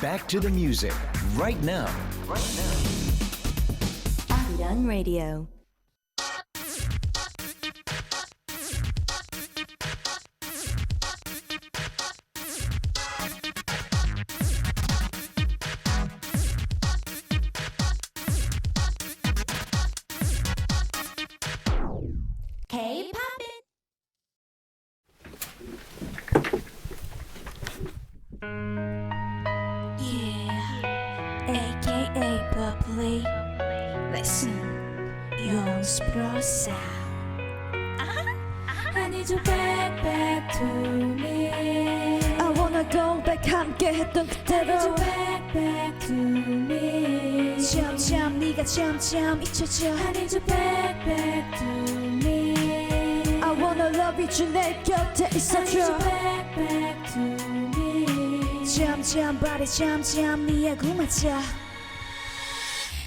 back to the music right now. Done Radio. Listen, Young's Pro Sound. I need you back, back to me. I wanna go back 함께 했던 I need 그대로 you back, back to me. 점점 네가 점점 잊혀져 I need you back, back to me. I wanna love you 내 곁에 I need you 있어줘 back, back to me. 점점 발이 점점 네에 고맞아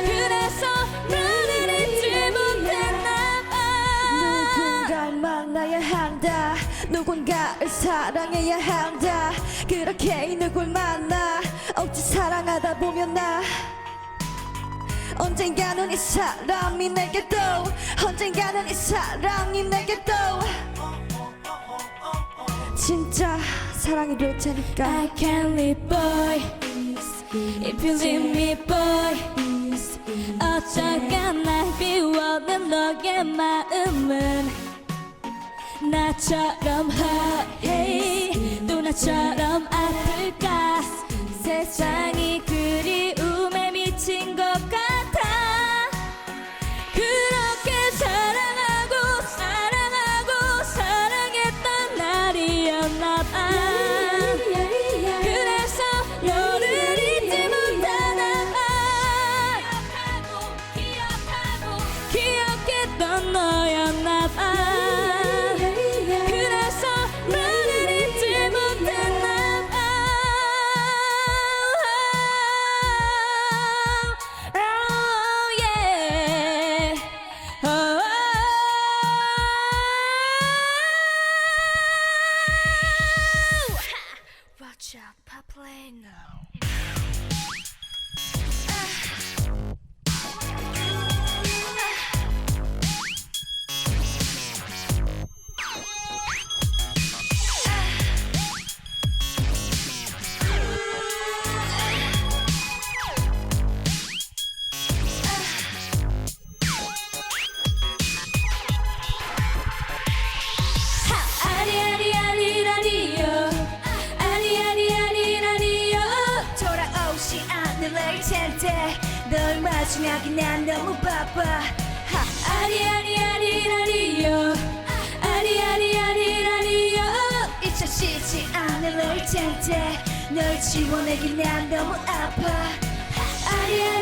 그래서 너를 잊지 못했나 봐. 누군가를 만나야 한다. 누군가를 사랑해야 한다. 그렇게 누굴 만나 어찌 사랑하다 보면 나 언젠가는 이 사람이 내게 또 언젠가는 이 사랑이 내게 또. 진짜 사랑이 될 테니까. I can't live boy Leave me boy 어쩌까 날 비워낸 너의 마음은 나처럼 허해. 또 나처럼 아플까? 세상이 그리움에 미친 것 너였나 봐 마주하기 난 너무 바빠. 하, 아리 아리 아리라리요. 아리 아리 아리라리요. 잊혀 지지 않을 텐데 널 지워내기 난 너무 아파. 아리 아리아리